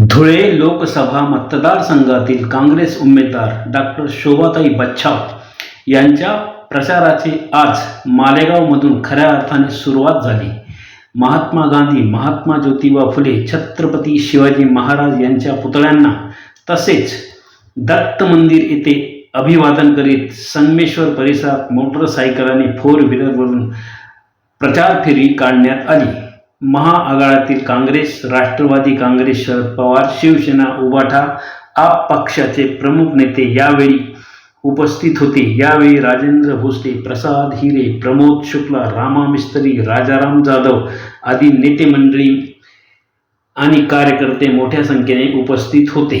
धुळे लोकसभा मतदारसंघातील काँग्रेस उमेदवार डॉक्टर शोभाताई बच्छाव यांच्या प्रचाराची आज मालेगावमधून खऱ्या अर्थाने सुरुवात झाली. महात्मा गांधी महात्मा ज्योतिबा फुले छत्रपती शिवाजी महाराज यांच्या पुतळ्यांना तसेच दत्त मंदिर येथे अभिवादन करीत संगमेश्वर परिसरात मोटरसायकल फोर व्हीलरवरून प्रचार फेरी काढण्यात आली. महाआघाडातील काँग्रेस राष्ट्रवादी काँग्रेस शरद पवार शिवसेना उबाठा आप पक्षाचे प्रमुख नेते यावेळी उपस्थित होते. यावेळी राजेंद्र भोसले प्रसाद हिरे प्रमोद शुक्ला रामा मिस्त्री राजाराम जाधव आदी नेते मंडळी आणि कार्यकर्ते मोठ्या संख्येने उपस्थित होते.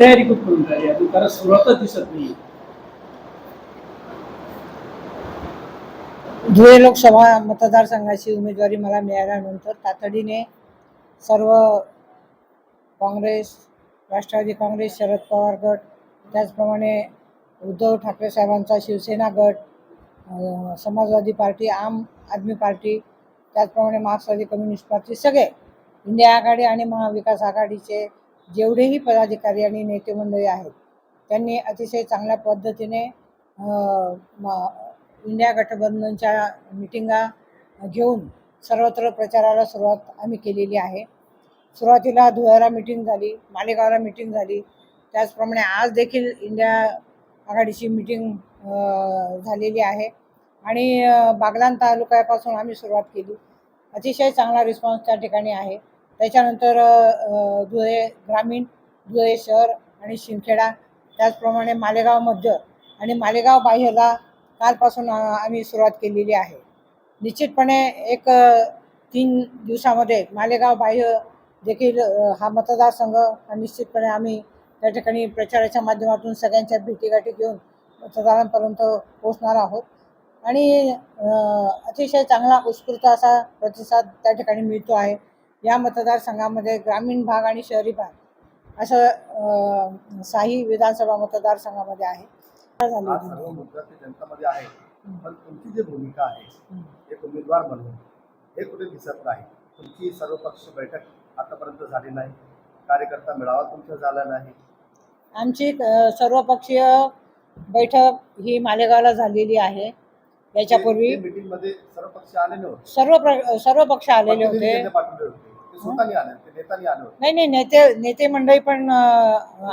तयारी कुठपर्यंत झाली अजून त्याला सुरुवातच दिसत नाही धुळे लोकसभा मतदारसंघाची उमेदवारी मला मिळाल्यानंतर तातडीने सर्व काँग्रेस राष्ट्रवादी काँग्रेस शरद पवार गट त्याचप्रमाणे उद्धव ठाकरे साहेबांचा शिवसेना गट समाजवादी पार्टी आम आदमी पार्टी त्याचप्रमाणे मार्क्सवादी कम्युनिस्ट पार्टी सगळे इंडिया आघाडी आणि महाविकास आघाडीचे जेवढेही पदाधिकारी आणि नेते मंडळी आहेत त्यांनी अतिशय चांगल्या पद्धतीने इंडिया गठबंधनच्या मिटिंगा घेऊन सर्वत्र प्रचाराला सुरुवात आम्ही केलेली आहे. सुरुवातीला धुळ्याला मिटिंग झाली मालेगावला मिटिंग झाली. त्याचप्रमाणे आज देखील इंडिया आघाडीची मिटिंग झालेली आहे आणि बागलान तालुक्यापासून आम्ही सुरुवात केली. अतिशय चांगला रिस्पॉन्स त्या ठिकाणी आहे. त्याच्यानंतर धुळे ग्रामीण धुळे शहर आणि शिंदखेडा. त्याचप्रमाणे मालेगाव मध्य आणि मालेगाव बाह्यला कालपासून आम्ही सुरुवात केलेली आहे. निश्चितपणे एक तीन दिवसामध्ये मालेगाव बाह्य देखील हा मतदारसंघ हा निश्चितपणे आम्ही त्या ठिकाणी प्रचाराच्या माध्यमातून सगळ्यांच्या भेटीगाठी घेऊन मतदारांपर्यंत पोहोचणार आहोत. आणि अतिशय चांगला उत्स्फूर्त असा प्रतिसाद त्या ठिकाणी मिळतो आहे. या मतदारसंघामध्ये ग्रामीण भाग आणि शहरी भाग असं साही विधानसभा मतदारसंघामध्ये आहे. पण तुमची जी भूमिका आहे एक उमेदवार म्हणून हे कुठे दिसत नाही? तुमची सर्वपक्ष बैठक आतापर्यंत झाली नाही. कार्यकर्ता मेळावा तुमचा झाला नाही. आमची सर्वपक्षीय बैठक ही मालेगावला झालेली आहे. याच्यापूर्वी मीटिंगमध्ये सर्व पक्ष आलेले होते. सर्व सर्व पक्ष आलेले होते. स्वतःनी आले ते नेत्यांनी आले होते. नाही नाही नेते नेते मंडळी पण अ,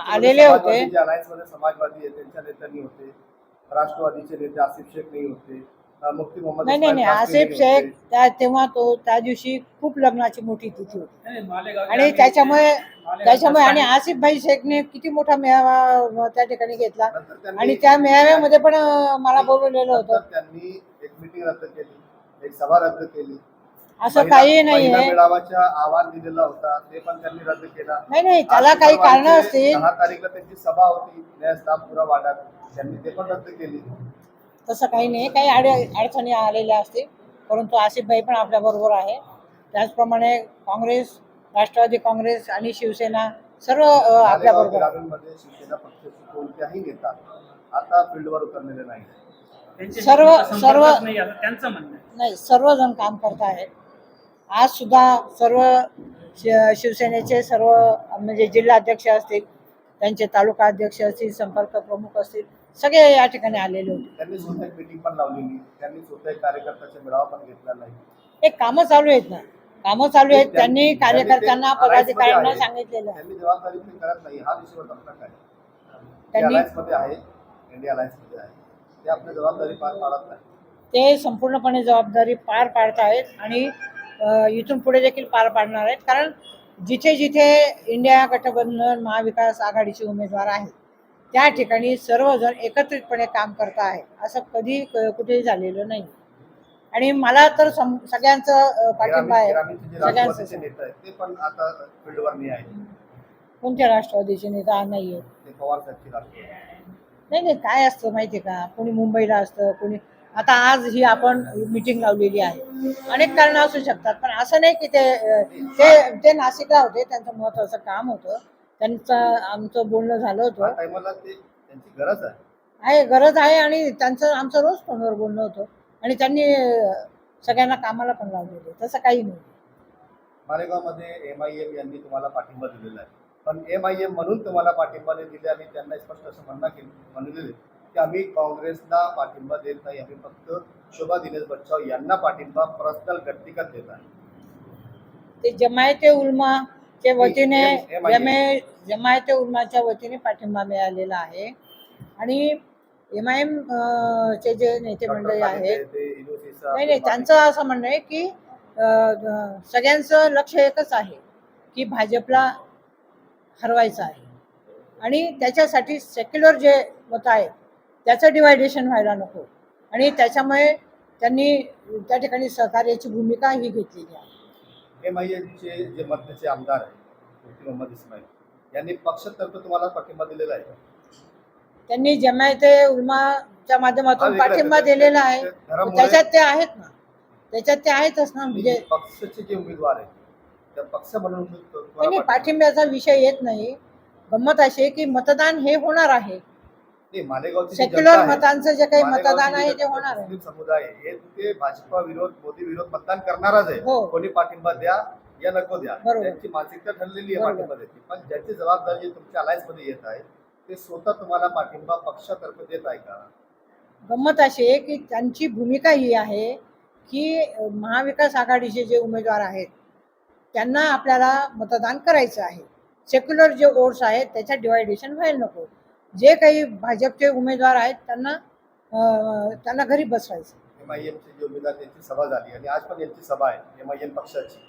आलेले होते. समाजवादी जे alliance मध्ये समाजवादी आहे त्यांच्या नेत्यांनी होते. राष्ट्रवादीचे नेते आसिफ शेख नाही होते. अं, मुफ्ती मोहम्मद नाही नाही इस्माईल नाही कासमी आसिफ नाही शेख होते. त्या तेव्हा तो त्या दिवशी खूप लग्नाची मोठी तिथी होती. आणि त्याच्यामुळे त्याच्यामुळे आणि आसिफ भाई शेखने किती मोठा मेळावा त्या ठिकाणी घेतला. नंतर त्यांनी- आणि त्या मेळाव्यामध्ये पण अ, मला बोलवलेलं नंतर होतं त्यांनी एक मीटिंग रद्द केली एक सभा रद्द केली. असं काही नाही आहे आव्हान दिलेला होता ते पण त्यांनी रद्द केला. नाही नाही त्याला काही कारण असतील दहा तारीखला त्यांची सभा होती न्यायस्थानपुरा वाड्यात त्यांनी ते पण रद्द केली. तसं काही नाही. काही अड अडचणी आलेल्या असतील परंतु आसिफ भाई पण आपल्या बरोबर आहे. त्याचप्रमाणे काँग्रेस राष्ट्रवादी काँग्रेस आणि शिवसेना सर्व आपल्या बरोबर आहे ग्रामीणमध्ये शिवसेना पक्षाचे कोणत्याही नेता आता फील्डवर उतरलेले नाही सर्व- सर्व- त्यांचं म्हणणं. नाही सर्वजण काम करत आहेत. आज सुद्धा सर्व शिवसेनेचे सर्व म्हणजे जिल्हा अध्यक्ष असतील त्यांचे तालुका अध्यक्ष असतील संपर्क प्रमुख असतील सगळे या ठिकाणी आलेले होते. त्यांनी स्वतः एक मीटिंग पण लावलेली. त्यांनी स्वतः एक कार्यकर्त्याचा मेळावा पण घेतला नाही. एक कामं चालू आहेत ना. कामं चालू आहेत. त्यांनी त्यांनी- कार्यकर्त्यांना पदाधिकाऱ्यांना सांगितलेलं. आहे. त्यांनी जबाबदारी ते करत नाही. हा विषय आपला काय? त्यांनी- alliance मध्ये आहे इंडिया अलायन्समध्ये आहे ते आपली जबाबदारी पार पाडत नाही. ते संपूर्णपणे जबाबदारी पार पाडत आहेत आणि इथून पुढे देखील पार पाडणार आहेत. कारण जिथे जिथे इंडिया गठबंधन महाविकास आघाडीचे उमेदवार आहेत त्या ठिकाणी सर्वजण एकत्रितपणे काम करत आहेत असं कधी कुठेही झालेलं नाही. आणि मला तर सगळ्यांचं पाठिंबा आहे. सगळ्यांचं कोणत्या राष्ट्रवादीचे नेता? नाही आहेत नाही नाही काय असतं माहिती आहे का? कोणी मुंबईला असतं कोणी आता आज ही आपण मिटिंग लावलेली आहे. अनेक कारणं असू शकतात पण असं नाही की ते ते ते नाशिकला होते त्यांचं महत्वाचं काम होतं. त्यांचं आमचं बोलणं झालं होतं. त्यांची गरज आहे. आहे गरज आहे आणि त्यांचं आमचं रोज फोनवर बोलणं होतं. आणि त्यांनी सगळ्यांना कामाला पण लावलेलं तसं काही नाही. मालेगावमध्ये एम आय एम यांनी तुम्हाला पाठिंबा दिलेला आहे. पण एम आय एम म्हणून तुम्हाला पाठिंबा दिले आणि त्यांना स्पष्ट असं म्हणणं केलं म्हणलेलं की आम्ही काँग्रेसला पाठिंबा देत नाही आम्ही फक्त शोभा दिनेश बच्चाव यांना पाठिंबा पर्सनल व्यक्तिगत देत आहे ते जमायते उलमाच्या वतीने एम- MIM. जमे जमायते उलमाच्या वतीने पाठिंबा मिळालेला आहे आणि एम आय एम चे जे नेते मंडळी आहेत नाही नाही त्यांचं असं म्हणणं आहे की सगळ्यांचं लक्ष एकच आहे की भाजपला हरवायचं आहे आणि त्याच्यासाठी सेक्युलर जे मत आहे त्याचं डिवायडेशन व्हायला नको. आणि त्याच्यामुळे त्यांनी त्या ठिकाणी सहकार्याची भूमिका ही घेतलेली आहे. एम आय एमचे जे मध्यचे आमदार आहेत मोहम्मद इस्माईल यांनी पक्षातर्फे तुम्हाला पाठिंबा दिलेला आहे? त्यांनी जमायते उलमाच्या माध्यमातून पाठिंबा. दिलेला आहे त्याच्यात ते आहेत ना. त्याच्यात ते आहेतच ना म्हणजे पक्षाचे जे उमेदवार आहेत त्या पक्ष म्हणून पाठिंब्याचा विषय येत नाही. गंमत अशी की मतदान हे होणार आहे. नाही, मालेगावची जी सेक्युलर मतांचं जे काही मतदान जी आहे ते जनता, होणार आहे. समुदाय हे ते भाजपा विरोध मोदी विरोध मतदान करणारच आहे. हो. कोणी पाठिंबा द्या या नको द्या. त्यांची मानसिकता ठरलेली आहे. पाठिंबा द्यायची पण ज्याची जबाबदारी जी तुमच्या अलायन्समध्ये येत आहे ते स्वतः तुम्हाला पाठिंबा पक्षातर्फे देत आहे का? गंमत अशी आहे की त्यांची भूमिका ही आहे की महाविकास आघाडीचे जे उमेदवार आहेत त्यांना आपल्याला मतदान करायचं आहे. सेक्युलर जे वोट्स आहेत त्याच्यात डिवायडेशन व्हायला नको. जे काही भाजपचे उमेदवार आहेत त्यांना त्यांना घरी बसवायचं. एम आय एमचे जे उमेदवार त्यांची सभा झाली. आणि आज पण यांची सभा आहे एम आय एम पक्षाची.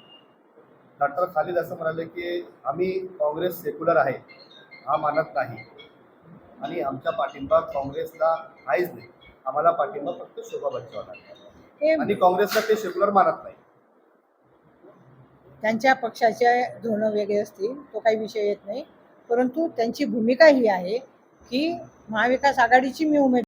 डॉक्टर खालिद असं म्हणाले की आम्ही काँग्रेस सेक्युलर आहे हा मानत नाही. आणि आमचा पाठिंबा काँग्रेसला आहेच नाही. आम्हाला पाठिंबा फक्त शोभा बच्चावला आणि काँग्रेसला ते सेक्युलर मानत नाही. त्यांच्या पक्षाचे धोरणं वेगळे असतील तो काही विषय येत नाही. परंतु त्यांची भूमिका ही आहे की महाविकास आघाडीची मी उमेदवार